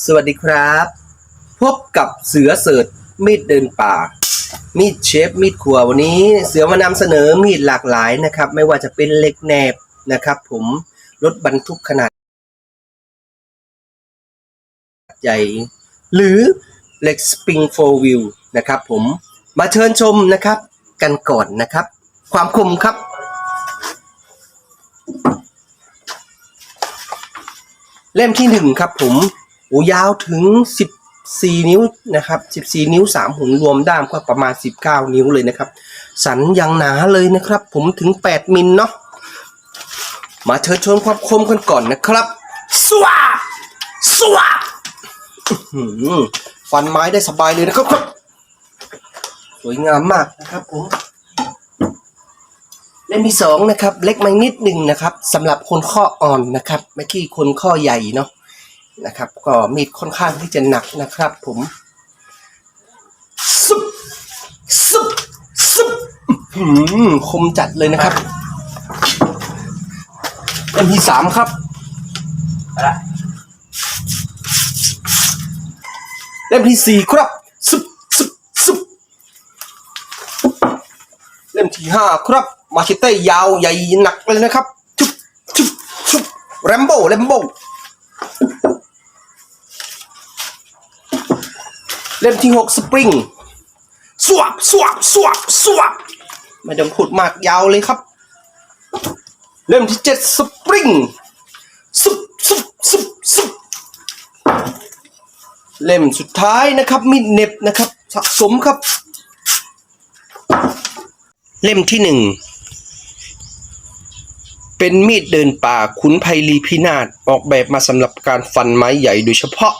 สวัสดีครับ พบกับเสือเสิร์ชมีดเดินป่า มีดเชฟมีดครัววันนี้เสือมานำเสนอมีดหลากหลายนะครับ ไม่ว่าจะเป็นเหล็กแหนบนะครับ ผมรถบรรทุกขนาด ใหญ่ หรือเหล็กสปริงโฟวิลนะครับ ผมมาเชิญชมนะครับ กันก่อนนะครับ ความคมครับเล่มที่หนึ่งครับผม โอ้ยาวถึงสิบสี่นิ้วนะครับสิบสี่นิ้วสามหุนรวมด้ามก็ประมาณสิบเก้านิ้วเลยนะครับ สันยังหนาเลยนะครับ ผมถึงแปดมิลเนาะมาเชิญชมความคมกันก่อนนะครับ สวาบสวาบอื้อหือฟันไม้ได้สบายเลยนะครับครับ สวยงามมากนะครับผมเล่มที่สองนะครับ เล็กมานิดหนึ่งนะครับสำหรับคนข้ออ่อนนะครับ ไม่ขี้คนข้อใหญ่เนาะ นะครับ ก็มีดค่อนข้างที่จะหนักนะครับ ผมซุบซุบซุบอื้อหือคมจัดเลยนะครับเล่มที่สามครับเล่มที่สี่ครับซุบซุบซุบเล่มที่ห้าครับมาเชเต้ยาวใหญ่หนักเลยนะครับชุบชุบชุบแรมโบ้แรมโบ้ เล่มที่หกสปริงสวบสวบสวบสวบไม่ต้องพูดมากยาวเลยครับ เล่มที่เจ็ดสปริงสุบสุบสุบสุบเล่มสุดท้ายนะครับมีเน็บนะครับสะสมครับ เล่มที่หนึ่งเป็นมีดเดินป่าขุนไพลีพินาศออกแบบมาสำหรับการฟันไม้ใหญ่โดยเฉพาะ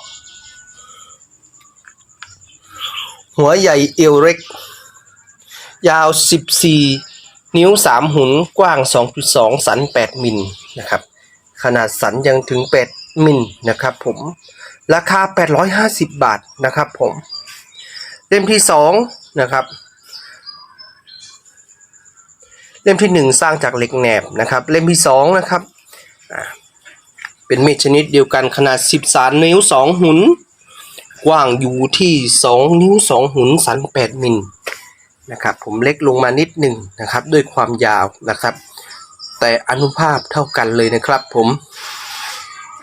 หัวใหญ่เอวเล็ก ยาว 14 นิ้ว 3 หุนกว้าง 2.2 สัน 8 มิลนะครับ ขนาดสันยังถึง 8 มิลนะครับผม ราคา 850 บาทนะครับผมเล่มที่ 2 นะครับเล่มที่หนึ่งสร้างจากเหล็กแหนบนะครับเล่มที่สองนะครับเป็นมีดชนิดเดียวกันขนาด 13 นิ้ว 2 หุน กว้างอยู่ที่ 2 นิ้ว 2 หุนสัน 8 มิลนะครับผมเล็กลงมานิดหนึ่งนะครับด้วยความยาวนะครับ แต่อนุภาพเท่ากันเลยนะครับผม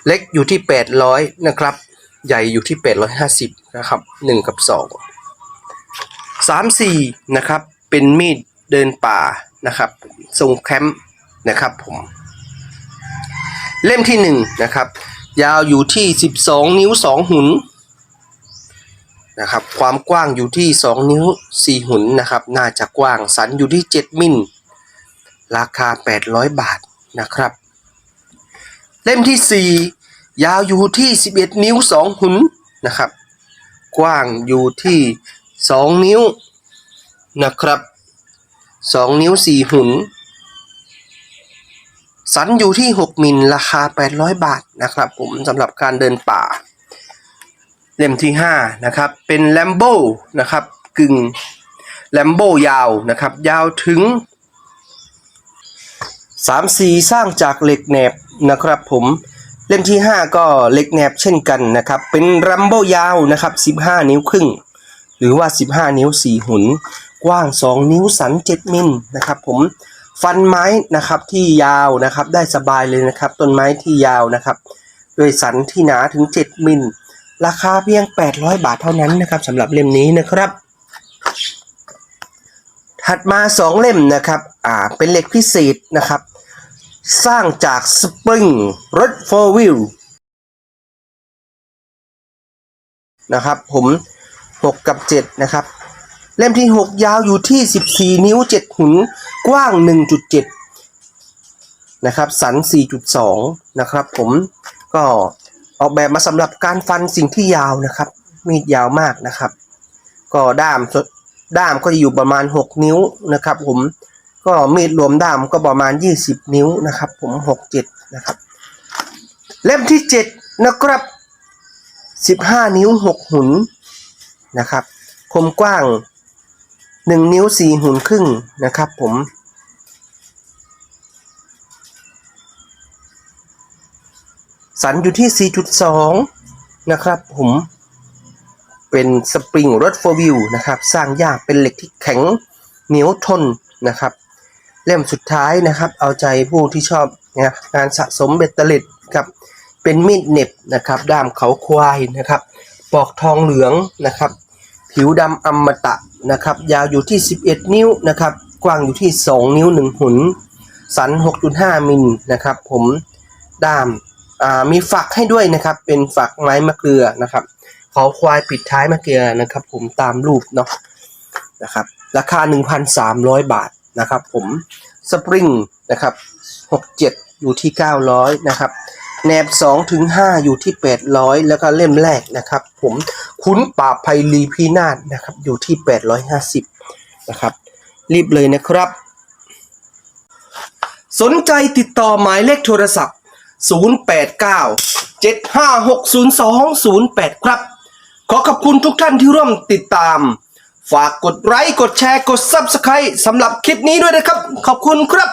เล็กอยู่ที่ 800 นะครับ ใหญ่อยู่ที่ 850 นะครับ 1 กับ2สามสี่นะครับ เป็นมีดเดินป่านะครับทรงแคมป์นะครับผมเล่มที่หนึ่งนะครับ ยาวอยู่ที่สิบสองนิ้วสองหุน นะครับความกว้างอยู่ที่สองนิ้วสี่หุนนะครับน่าจะกว้างสันอยู่ที่เจ็ดมิลราคาแปดร้อยบาทนะครับ เล่มที่สี่ยาวอยู่ที่สิบเอ็ดนิ้วสองหุนนะครับ กว้างอยู่ที่สองนิ้วนะครับสองนิ้วสี่หุนสันอยู่ที่หกมิลราคาแปดร้อยบาทนะครับผมสำหรับการเดินป่า เล่มที่ห้านะครับเป็นแลมโบ้นะครับกึ่งแลมโบยาวนะครับยาวถึงสามสีสร้างจากเหล็กแหนบนะครับผมเล่มที่ห้าก็เหล็กแหนบเช่นกันนะครับเป็นแลมโบยาวนะครับสิบห้านิ้วครึ่ง หรือว่า 15 นิ้ว 4 หุน กว้าง 2 นิ้วสัน 7 มิลนะครับผมฟันไม้นะครับที่ยาวนะครับได้สบายเลยนะครับต้นไม้ที่ยาวนะครับด้วยสันที่หนาถึง 7 มิล ราคาเพียง 800 บาทเท่านั้นนะครับสำหรับเล่มนี้นะครับ ถัดมา 2 เล่มนะครับอ่าเป็นเหล็กพิเศษนะครับ สร้างจากสปริงรถโฟวิลนะครับผม 6 กับ 7 นะครับ เล่มที่ 6 ยาวอยู่ที่ 14 นิ้ว 7 หุนกว้าง 1.7 นะครับ สัน 4.2 นะครับผมก็ ออกแบบมาสำหรับการฟันสิ่งที่ยาวนะครับ มีดยาวมากนะครับ ก็ด้ามด้ามก็จะอยู่ประมาณ 6 นิ้วนะครับ ผมก็มีดรวมด้ามก็ประมาณ 20 นิ้วนะครับ ผม6 7นะครับ เล่มที่ 7 นะครับ 15 นิ้ว 6 หุนนะครับ คมกว้างหนึ่งนิ้วสี่หุ่นครึ่งนะครับ ผม สันอยู่ที่ 4.2 นะครับผมเป็นสปริงรถโฟวิวนะครับ สร้างยากเป็นเหล็กที่แข็งเหนียวทนนะครับ เล่มสุดท้ายนะครับ เอาใจผู้ที่ชอบนะงานสะสมเบตเตอร์ล็ดครับเป็นมีดเน็บนะครับ ด้ามเขาควายนะครับ ปอกทองเหลืองนะครับ ผิวดำอมตะนะครับ ยาวอยู่ที่ 11 นิ้วนะครับ กว้างอยู่ที่ 2 นิ้ว 1 หุน สัน 6.5 มิลนะครับ ผมด้าม มีฝักให้ด้วยนะครับ เป็นฝักไม้มะเกลือนะครับเขาควายปิดท้ายมะเกลือนะครับ ผมตามรูปเนาะนะครับ ราคา 1,300 บาทนะครับ ผมสปริงนะครับ67 อยู่ที่ 900 นะครับแหนบ2ถึง5อยู่ที่ 800 แล้วก็เล่มแรกนะครับ ผมคุ้นป่าไพลีพีนาศนะครับ อยู่ที่ 850 นะครับ รีบเลยนะครับ สนใจติดต่อหมายเลขโทรศัพท์ 089 7560208 ครับ ขอขอบคุณทุกท่านที่ร่วมติดตาม ฝากกดไลค์กดแชร์กด Subscribe สำหรับคลิปนี้ด้วยนะครับ ขอบคุณครับ